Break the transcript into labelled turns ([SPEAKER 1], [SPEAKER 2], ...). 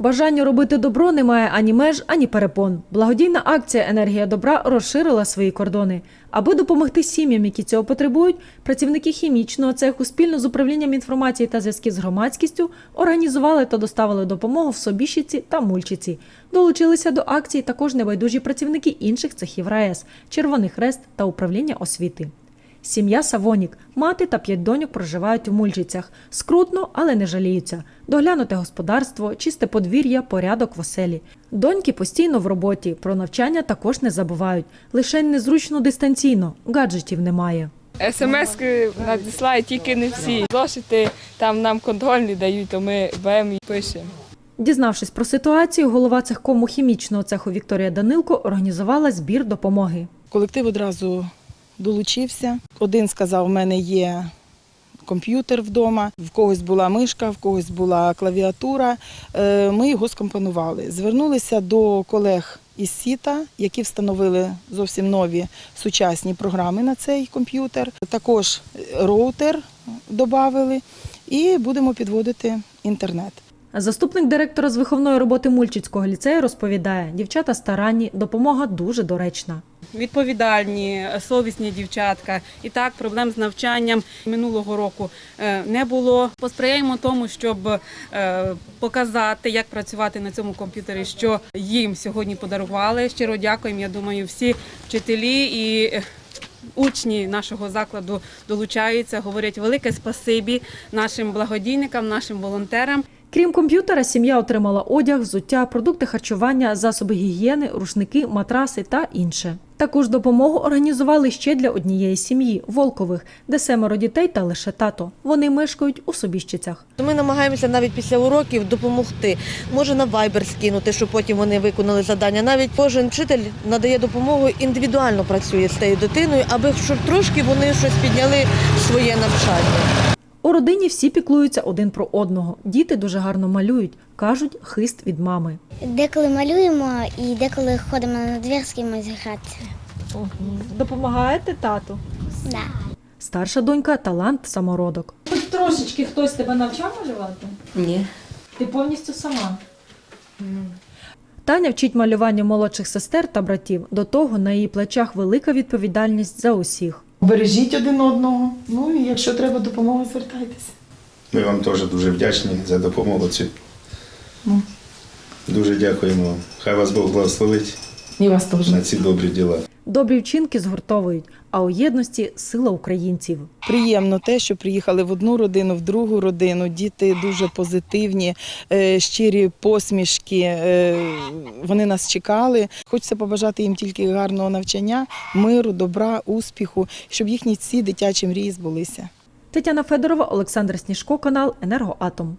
[SPEAKER 1] Бажання робити добро не має ані меж, ані перепон. Благодійна акція Енергія добра розширила свої кордони. Аби допомогти сім'ям, які цього потребують, працівники хімічного цеху спільно з управлінням інформації та зв'язків з громадськістю організували та доставили допомогу в Собіщиці та Мульчиці. Долучилися до акції також небайдужі працівники інших цехів РаЕС, Червоний Хрест та управління освіти. Сім'я Савонік, мати та п'ять доньок проживають у Мульчицях. Скрутно, але не жаліються. Доглянути господарство, чисте подвір'я, порядок в оселі. Доньки постійно в роботі, про навчання також не забувають. Лише незручно дистанційно, гаджетів немає.
[SPEAKER 2] СМС надіслають тільки не всі. Зошити там нам контрольні дають, то ми беремо і пишемо.
[SPEAKER 1] Дізнавшись про ситуацію, голова цехкому хімічного цеху Вікторія Данилко організувала збір допомоги.
[SPEAKER 3] Колектив одразу долучився. Один сказав, в мене є комп'ютер вдома, в когось була мишка, в когось була клавіатура. Е, Ми його скомпонували. Звернулися до колег із Сіта, які встановили зовсім нові сучасні програми на цей комп'ютер. Також роутер додали і будемо підводити інтернет.
[SPEAKER 1] Заступник директора з виховної роботи Мульчицького ліцею розповідає, дівчата старанні, допомога дуже доречна.
[SPEAKER 4] Відповідальні, совісні дівчатка. І так, проблем з навчанням минулого року е, не було. Посприяємо тому, щоб е, показати, як працювати на цьому комп'ютері, що їм сьогодні подарували. Щиро дякуємо. Я думаю, всі вчителі і. е, Учні нашого закладу долучаються, говорять велике спасибі нашим благодійникам, нашим волонтерам.
[SPEAKER 1] Крім комп'ютера, сім'я отримала одяг, взуття, продукти харчування, засоби гігієни, рушники, матраси та інше. Також допомогу організували ще для однієї сім'ї Волкових, де семеро дітей та лише тато. Вони мешкають у Собіщицях.
[SPEAKER 5] Ми намагаємося навіть після уроків допомогти. Може на Viber скинути, щоб потім вони виконали завдання. Навіть кожен вчитель надає допомогу, індивідуально працює з цією дитиною, аби щоб трошки вони щось підняли своє навчання.
[SPEAKER 1] У родині всі піклуються один про одного. Діти дуже гарно малюють, кажуть, хист від мами.
[SPEAKER 6] Деколи малюємо і деколи ходимо на двір з кимось грати.
[SPEAKER 1] Допомагаєте тату?
[SPEAKER 6] Да.
[SPEAKER 1] Старша донька талант самородок. Хоч трошечки хтось тебе навчав малювати?
[SPEAKER 5] Ні.
[SPEAKER 1] Ти повністю сама. Таня вчить малювання молодших сестер та братів. До того на її плечах велика відповідальність за усіх.
[SPEAKER 3] Бережіть один одного. Ну і якщо треба допомога, звертайтеся.
[SPEAKER 7] Ми вам теж дуже вдячні за допомогу цю.
[SPEAKER 3] Ну.
[SPEAKER 7] Дуже дякуємо вам. Хай вас Бог благословить
[SPEAKER 3] І вас теж.
[SPEAKER 7] на ці добрі діла.
[SPEAKER 1] Добрі вчинки згуртовують, а у єдності сила українців.
[SPEAKER 3] Приємно те, що приїхали в одну родину, в другу родину. Діти дуже позитивні, е, щирі посмішки. е, Вони нас чекали. Хочеться побажати їм тільки гарного навчання, миру, добра, успіху, щоб їхні ці дитячі мрії збулися.
[SPEAKER 1] Тетяна Федорова, Олександр Сніжко, канал Енергоатом.